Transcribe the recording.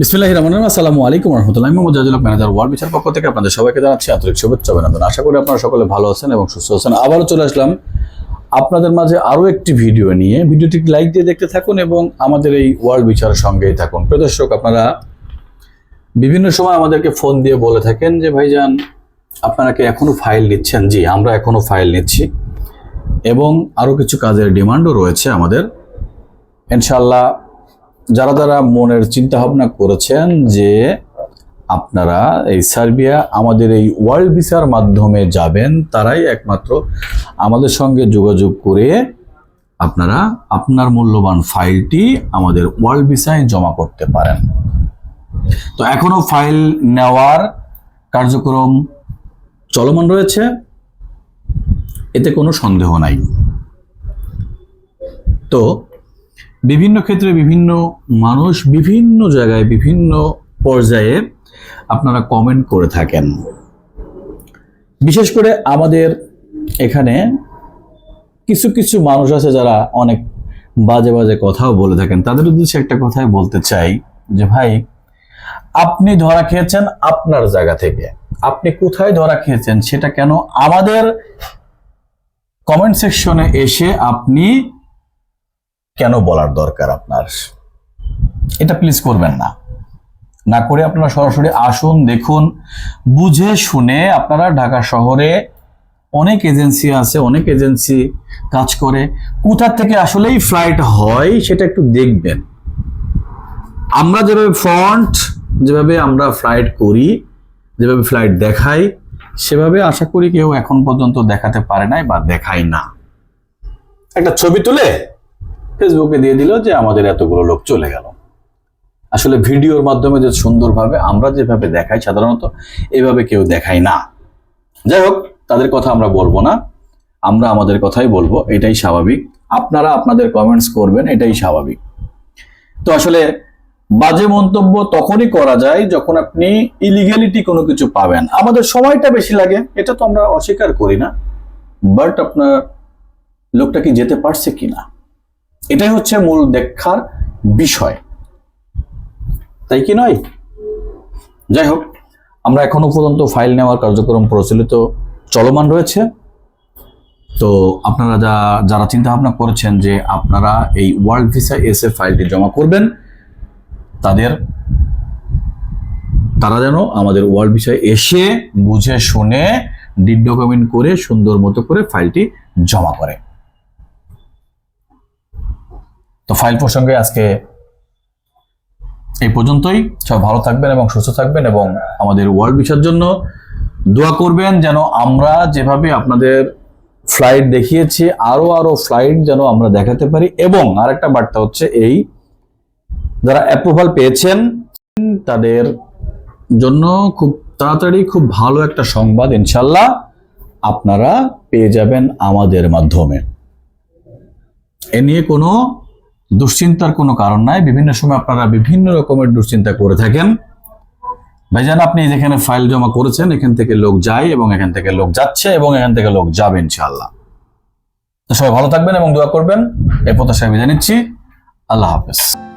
বিসমিল্লাহির রহমানির রহিম। আসসালামু আলাইকুম রহমতুল্লাহ মোহাম্মদ জাজুল হক ম্যানেজার ওয়ার্ল্ড বিচার পক্ষ থেকে আপনাদের সবাইকে জানাচ্ছি আন্তরিক শুভেচ্ছা অভিনন্দন। আশা করি আপনারা সকলে ভালো আছেন এবং সুস্থ আছেন। আবারও চলে আসলাম আপনাদের মাঝে আরও একটি ভিডিও নিয়ে। ভিডিওটি লাইক দিয়ে দেখতে থাকুন এবং আমাদের এই ওয়ার্ল্ড বিচারের সঙ্গেই থাকুন। প্রিয় দর্শক, আপনারা বিভিন্ন সময় আমাদেরকে ফোন দিয়ে বলে থাকেন যে, ভাইজান আপনারা কি এখনও ফাইল নিচ্ছেন? জি, আমরা এখনও ফাইল নিচ্ছি এবং আরও কিছু কাজের ডিমান্ডও রয়েছে আমাদের। ইনশাল্লাহ যারা যারা মনের চিন্তা ভাবনা করেছেন যে আপনারা এই সার্বিয়া আমাদের এই ওয়ার্ল্ড ভিসার মাধ্যমে যাবেন, তারাই একমাত্র আমাদের সঙ্গে যোগাযোগ করে আপনারা আপনার মূল্যবান ফাইলটি আমাদের ওয়ার্ল্ড ভিসায় জমা করতে পারেন। তো এখনও ফাইল নেওয়ার কার্যক্রম চলমান রয়েছে। এতে কোনো সন্দেহ নাই। তো বিভিন্ন ক্ষেত্রে বিভিন্ন মানুষ বিভিন্ন জায়গায় বিভিন্ন পর্যায়ে আপনারা কমেন্ট করে থাকেন। বিশেষ করে আমাদের এখানে কিছু কিছু মানুষ আছে যারা অনেক বাজে বাজে কথাও বলে থাকেন। তাদের উদ্দেশ্যে একটা কথাই বলতে চাই যে, ভাই, আপনি ধরা খেয়েছেন আপনার জায়গা থেকে। আপনি কোথায় ধরা খেয়েছেন? সেটা কেন? আমাদের কমেন্ট সেকশনে এসে আপনি কেন বলার দরকার আপনার? এটা প্লিজ করবেন না। না করে আপনারা সরাসরি আসুন, দেখুন, বুঝে শুনে আপনারা ঢাকা শহরে অনেক এজেন্সি আছে, অনেক এজেন্সি কাজ করে। কোথা থেকে আসলেই ফ্লাইট হয় সেটা একটু দেখবেন। আমরা যেভাবে ফ্রন্ট যেভাবে আমরা ফ্লাইট করি, যেভাবে ফ্লাইট দেখাই, সেভাবে আশা করি কেউ এখন পর্যন্ত দেখাতে পারে নাই বা দেখায় না। একটা ছবি তুলে ফেসবুকে দিয়ে দিল যে আমাদের এতগুলো লোক চলে গেল। আসলে ভিডিওর মাধ্যমে যে সুন্দরভাবে আমরা যেভাবে দেখাই সাধারণত, এভাবে কেউ দেখায় না। যাই হোক, তাদের কথা আমরা বলব না। আমরা আমাদের কথাই বলব, এটাই স্বাভাবিক। আপনারা আপনাদের কমেন্টস করবেন, এটাই স্বাভাবিক। তো আসলে বাজে মন্তব্য তখনই করা যায় যখন আপনি ইলিগ্যালিটি কোনো কিছু পাবেন। আমাদের সময়টা বেশি লাগে, এটা তো আমরা অস্বীকার করি না। বাট আপনার লোকটা কি যেতে পারছে কিনা? এটাই হচ্ছে মূল দেখার বিষয়। তাই কি নয়? যাই হোক, আমরা এখনও পর্যন্ত ফাইল নেওয়ার কার্যক্রম প্রচলিত চলমান রয়েছে। তো আপনারা যা, যারা চিন্তা ভাবনা করেছেন যে আপনারা এই ওয়ার্ল্ড ভিসা এসে ফাইলটি জমা করবেন, তাদের, তারা যেন আমাদের ওয়ার্ল্ড ভিসায় এসে বুঝে শুনে ডিড ডকুমেন্ট করে সুন্দর মতো করে ফাইলটি জমা করে। তো ফাইল প্রসঙ্গে আজকে এই পর্যন্তই। সব ভালো থাকবেন এবং সুস্থ থাকবেন এবং আমাদের ওয়ার্ল্ড ভিসার জন্য দোয়া করবেন যেন আমরা যেভাবে আপনাদের ফ্লাইট দেখিয়েছি, আরও আরও ফ্লাইট যেন আমরা দেখাতে পারি এবং আর একটা বার্তা হচ্ছে এই, যারা অ্যাপ্রুভাল পেয়েছেন, তাদের জন্য খুব তাড়াতাড়ি খুব ভালো একটা সংবাদ ইনশাল্লাহ আপনারা পেয়ে যাবেন আমাদের মাধ্যমে। এ নিয়ে কোনো দুশ্চিন্তার কোনো কারণ নাই। বিভিন্ন সময় আপনারা বিভিন্ন রকমের দুশ্চিন্তা করে থাকেন। ভাইজান, আপনি যেখানে ফাইল জমা করেছেন, এখান থেকে লোক যায় এবং এখান থেকে লোক যাচ্ছে এবং এখান থেকে লোক যাবেন ইনশাআল্লাহ। তো সবাই ভালো থাকবেন এবং দোয়া করবেন। এই প্রত্যাশায় আমি নিচ্ছি আল্লাহ হাফেজ।